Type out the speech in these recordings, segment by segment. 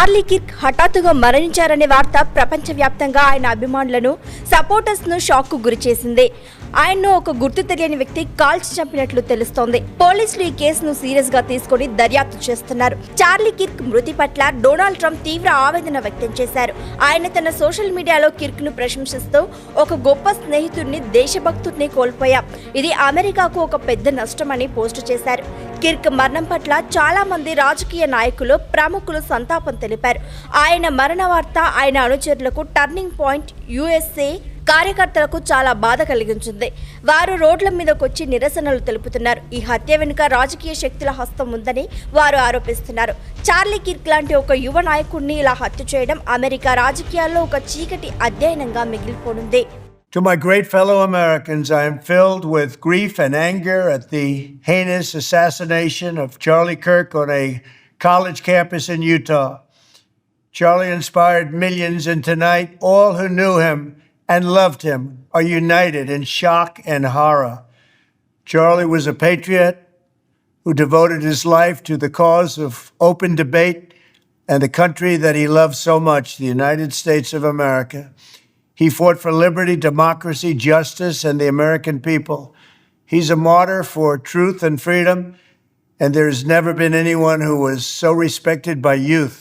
Charlie Kirk హఠాత్తుగా మరణించారనే వార్త ప్రపంచవ్యాప్తంగా ఆయన అభిమానులను సపోర్టర్స్ను షాక్కు గురిచేసింది ఆయన్ను ఒక గుర్తు తెలియని వ్యక్తి కాల్చి చంపినట్లు తెలుస్తోంది. పోలీసులు ఈ కేసును సీరియస్గా తీసుకుని దర్యాప్తు చేస్తున్నారు. చార్లీ కిర్క్ మృతి పట్ల డొనాల్డ్ ట్రంప్ తీవ్ర ఆవేదన వ్యక్తం చేశారు. ఆయన తన సోషల్ మీడియాలో కిర్క్ను ప్రశంసిస్తూ ఒక గొప్ప స్నేహితుడిని దేశభక్తుడిని కోల్పోయాం. ఇది అమెరికాకు ఒక పెద్ద నష్టమని పోస్టు చేశారు. కిర్క్ మరణం పట్ల చాలా మంది రాజకీయ నాయకులు ప్రముఖులు సంతాపం తెలిపారు. ఆయన మరణ వార్త ఆయన అనుచరులకు టర్నింగ్ పాయింట్ యుఎస్ఏ కార్యకర్తలకు చాలా బాధ కలిగించింది. వారు రోడ్ల మీదకొచ్చి నిరసనలు తెలుపుతున్నారు. ఈ హత్య వెనుక రాజకీయ శక్తుల హస్తం ఉందని వారు ఆరోపిస్తున్నారు. చార్లీ కిర్క్ లాంటి ఒక యువ నాయకుడిని ఇలా హత్య చేయడం అమెరికా రాజకీయాల్లో ఒక చీకటి అధ్యయనంగా మిగిలిపోనుంది. To my great fellow Americans, I am filled with grief and anger at the heinous assassination of Charlie Kirk on a college campus in Utah. Charlie inspired millions, and tonight, all who knew him and loved him are united in shock and horror. Charlie was a patriot who devoted his life to the cause of open debate and the country that he loved so much, the United States of America. He fought for liberty, democracy, justice, and the American people. He's a martyr for truth and freedom, and there has never been anyone who was so respected by youth.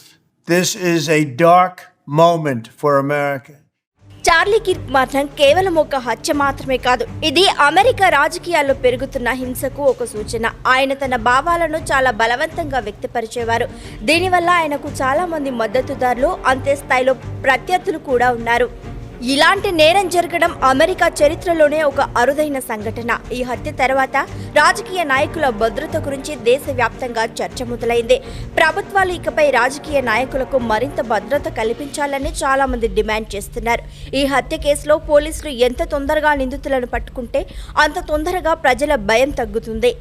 This is a dark moment for America. Charlie Kirk మరణం కేవలం ఒక హత్య మాత్రమే కాదు ఇది America రాజకీయాల్లో పెరుగుతున్న హింసకు ఒక సూచన ఆయన తన భావాలను చాలా బలవంతంగా వ్యక్తపరిచేవారు దీనివల్ల ఆయనకు చాలా మంది మద్దతుదారులు అంతే స్థాయిలో ప్రత్యర్థులు కూడా ఉన్నారు ఇలాంటి నేరం జరగడం అమెరికా చరిత్రలోనే ఒక అరుదైన సంఘటన. ఈ హత్య తర్వాత రాజకీయ నాయకుల భద్రత గురించి దేశవ్యాప్తంగా చర్చ మొదలైంది. ప్రభుత్వాలు ఇకపై రాజకీయ నాయకులకు మరింత భద్రత కల్పించాలని చాలా మంది డిమాండ్ చేస్తున్నారు. ఈ హత్య కేసులో పోలీసులు ఎంత తొందరగా నిందితులను పట్టుకుంటే అంత తొందరగా ప్రజల భయం తగ్గుతుంది.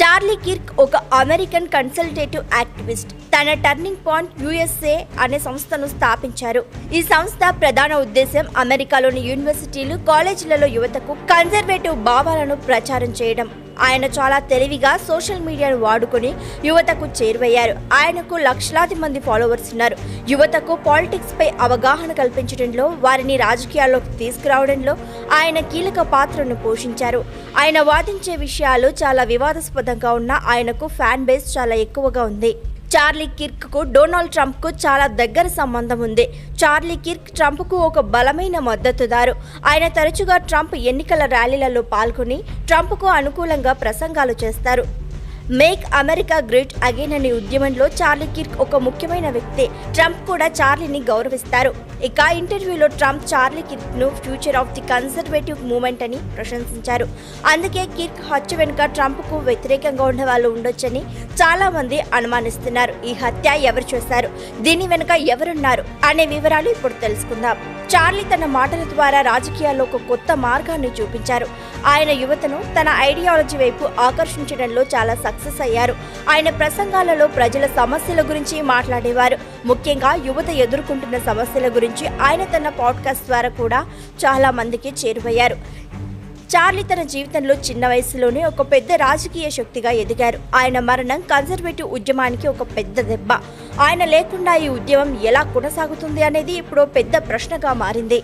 చార్లీ కిర్క్ ఒక అమెరికన్ కన్సల్టేటివ్ యాక్టివిస్ట్. తన టర్నింగ్ పాయింట్ యుఎస్ఏ అనే సంస్థను స్థాపించారు. ఈ సంస్థ ప్రధాన ఉద్దేశం అమెరికాలోని యూనివర్సిటీలు కాలేజీలలో యువతకు కన్జర్వేటివ్ భావాలను ప్రచారం చేయడం. ఆయన చాలా తెలివిగా సోషల్ మీడియాను వాడుకొని యువతకు చేరువయ్యారు. ఆయనకు లక్షలాది మంది ఫాలోవర్స్ ఉన్నారు. యువతకు పాలిటిక్స్ పై అవగాహన కల్పించడంలో వారిని రాజకీయాల్లోకి తీసుకురావడంలో ఆయన కీలక పాత్రను పోషించారు. ఆయన వాదించే విషయాలు చాలా వివాదాస్పదంగా ఉన్న ఆయనకు ఫ్యాన్ బేస్ చాలా ఎక్కువగా ఉంది. చార్లీ కిర్క్కు డొనాల్డ్ ట్రంప్కు చాలా దగ్గర సంబంధం ఉంది. చార్లీ కిర్క్ ట్రంప్కు ఒక బలమైన మద్దతుదారు. ఆయన తరచుగా ట్రంప్ ఎన్నికల ర్యాలీలలో పాల్గొని ట్రంప్కు అనుకూలంగా ప్రసంగాలు చేస్తారు. మేక్ అమెరికా గ్రేట్ అగైన్ అనే ఉద్యమంలో చార్లీ కిర్క్ ఒక ముఖ్యమైన వ్యక్తి. ట్రంప్ కూడా చార్లీని గౌరవిస్తారు. ఇక ఇంటర్వ్యూలో Trump Charlie కిర్క్ను future of the conservative movement అని ప్రశంసించారు. అందుకే కిర్క్ హత్య వెనుక ట్రంప్కు వ్యతిరేకంగా ఉన్న వాళ్ళు ఉండొచ్చని చాలా మంది అనుమానిస్తున్నారు. ఈ హత్య ఎవరు చేశారు? దీని వెనుక ఎవరున్నారు? అనే వివరాలు ఇప్పుడు తెలుసుకుందాం. చార్లీ తన మాటల ద్వారా రాజకీయాల్లో ఒక కొత్త మార్గాన్ని చూపించారు. ఆయన యువతను తన ఐడియాలజీ వైపు ఆకర్షించడంలో చాలా సక్సెస్ అయ్యారు. ఆయన ప్రసంగాలలో ప్రజల సమస్యల గురించి మాట్లాడేవారు. ముఖ్యంగా యువత ఎదుర్కొంటున్న సమస్యల గురించి ఆయన తన పాడ్కాస్ట్ ద్వారా కూడా చాలా మందికి చేరువయ్యారు. చార్లీ తన జీవితంలో చిన్న వయసులోనే ఒక పెద్ద రాజకీయ శక్తిగా ఎదిగారు. ఆయన మరణం కన్జర్వేటివ్ ఉద్యమానికి ఒక పెద్ద దెబ్బ. ఆయన లేకుండా ఈ ఉద్యమం ఎలా కొనసాగుతుంది అనేది ఇప్పుడు పెద్ద ప్రశ్నగా మారింది.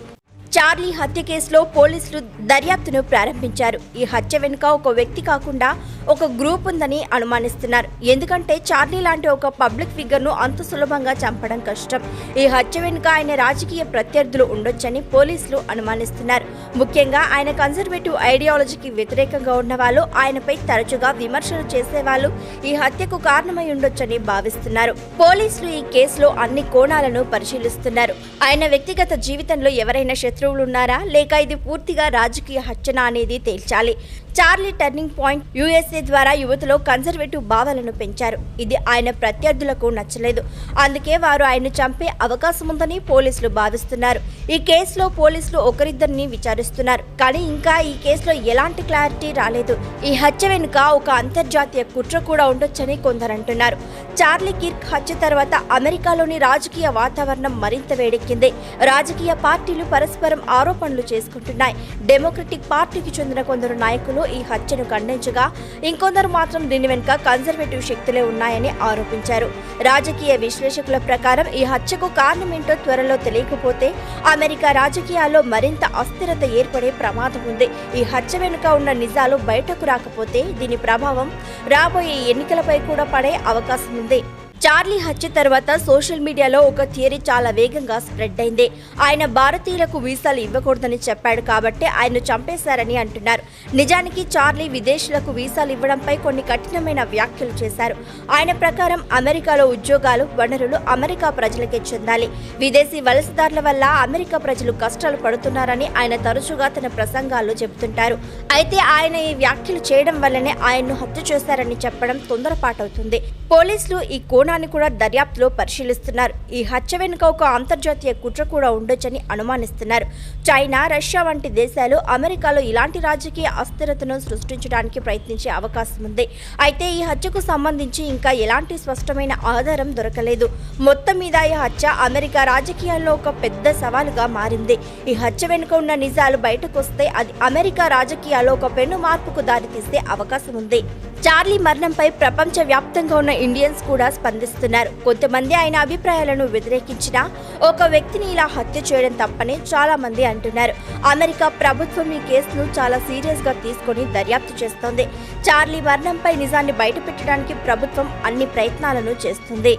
చార్లీ హత్య కేసులో పోలీసులు దర్యాప్తును ప్రారంభించారు. ఈ హత్య వెనుక ఒక వ్యక్తి కాకుండా ఒక గ్రూప్ ఉందని అనుమానిస్తున్నారు. ఎందుకంటే చార్లీ లాంటి ఒక పబ్లిక్ ఫిగర్ను అంత సులభంగా చంపడం కష్టం. ఈ హత్య వెనుక ఆయన రాజకీయ ప్రత్యర్థులు ఉండొచ్చని పోలీసులు అనుమానిస్తున్నారు. ముఖ్యంగా ఆయన కన్జర్వేటివ్ ఐడియాలజీకి వ్యతిరేకంగా ఉన్న వాళ్ళు ఆయనపై తరచుగా విమర్శలు చేసేవాళ్ళు ఈ హత్యకు కారణమై ఉండొచ్చని భావిస్తున్నారు. పోలీసులు ఈ కేసులో అన్ని కోణాలను పరిశీలిస్తున్నారు. ఆయన వ్యక్తిగత జీవితంలో ఎవరైనా ఉన్నారా లేక ఇది పూర్తిగా రాజకీయ హత్యనా అనేది తేల్చాలి. చార్లీ టర్నింగ్ పాయింట్ యుఎస్ఏ ద్వారా యువతలో కన్జర్వేటివ్ భావాలను పెంచారు. ఇది ఆయన ప్రత్యర్థులకు నచ్చలేదు. అందుకే వారు ఆయన చంపే అవకాశం ఉందని పోలీసులు భావిస్తున్నారు. ఈ కేసులో పోలీసులు ఒకరిద్దరిని విచారిస్తున్నారు. కానీ ఇంకా ఈ కేసులో ఎలాంటి క్లారిటీ రాలేదు. ఈ హత్య వెనుక ఒక అంతర్జాతీయ కుట్ర కూడా ఉండొచ్చని కొందరు అంటున్నారు. చార్లీ కిర్క్ హత్య తర్వాత అమెరికాలోని రాజకీయ వాతావరణం మరింత వేడెక్కింది. రాజకీయ పార్టీలు పరస్పరం ఆరోపణలు చేసుకుంటున్నాయి. డెమోక్రటిక్ పార్టీకి చెందిన కొందరు నాయకులు రిపబ్లికన్లు ఈ హత్యను ఖండించగా ఇంకొందరు మాత్రం దీని వెనుక కన్జర్వేటివ్ శక్తులే ఉన్నాయని ఆరోపించారు. రాజకీయ విశ్లేషకుల ప్రకారం ఈ హత్యకు కారణమేంటో త్వరలో తెలియకపోతే అమెరికా రాజకీయాల్లో మరింత అస్థిరత ఏర్పడే ప్రమాదం ఉంది. ఈ హత్య వెనుక ఉన్న నిజాలు బయటకు రాకపోతే దీని ప్రభావం రాబోయే ఎన్నికలపై కూడా పడే అవకాశం ఉంది. చార్లీ హత్య తర్వాత సోషల్ మీడియాలో ఒక థియరీ చాలా వేగంగా స్ప్రెడ్ అయింది. ఆయన భారతీయులకు వీసాలు ఇవ్వకూడదని చెప్పాడు కాబట్టి ఆయన చంపేశారని అంటున్నారు. నిజానికి చార్లీ విదేశీయులకు వీసాలు ఇవ్వడంపై కొన్ని కఠినమైన వ్యాఖ్యలు చేశారు. ఆయన ప్రకారం అమెరికాలో ఉద్యోగాలు వనరులు అమెరికా ప్రజలకే చెందాలి. విదేశీ వలసదారుల వల్ల అమెరికా ప్రజలు కష్టాలు పడుతున్నారని ఆయన తరచుగా తన ప్రసంగాల్లో చెబుతుంటారు. అయితే ఆయన ఈ వ్యాఖ్యలు చేయడం వల్లనే ఆయన్ను హత్య చేశారని చెప్పడం తొందరపాటవుతుంది. పోలీసులు ఈ కోణాన్ని కూడా దర్యాప్తులో పరిశీలిస్తున్నారు. ఈ హత్య వెనుక ఒక అంతర్జాతీయ కుట్ర కూడా ఉండొచ్చని అనుమానిస్తున్నారు. చైనా రష్యా వంటి దేశాలు అమెరికాలో ఇలాంటి రాజకీయ అస్థిరతను సృష్టించడానికి ప్రయత్నించే అవకాశం ఉంది. అయితే ఈ హత్యకు సంబంధించి ఇంకా ఎలాంటి స్పష్టమైన ఆధారం దొరకలేదు. మొత్తం మీద ఈ హత్య అమెరికా రాజకీయాల్లో ఒక పెద్ద సవాలుగా మారింది. ఈ హత్య వెనుక ఉన్న నిజాలు బయటకు వస్తే అది అమెరికా రాజకీయాల్లో ఒక పెను మార్పుకు దారితీసే అవకాశం ఉంది. చార్లీ మరణంపై ప్రపంచ వ్యాప్తంగా ఉన్న ఇండియన్స్ కూడా స్పందిస్తున్నారు. కొంతమంది ఆయన అభిప్రాయాలను వ్యతిరేకించిన ఒక వ్యక్తిని ఇలా హత్య చేయడం తప్పని చాలా మంది అంటున్నారు. అమెరికా ప్రభుత్వం ఈ కేసును చాలా సీరియస్గా తీసుకొని దర్యాప్తు చేస్తోంది. చార్లీ మరణంపై నిజాన్ని బయటపెట్టడానికి ప్రభుత్వం అన్ని ప్రయత్నాలను చేస్తుంది.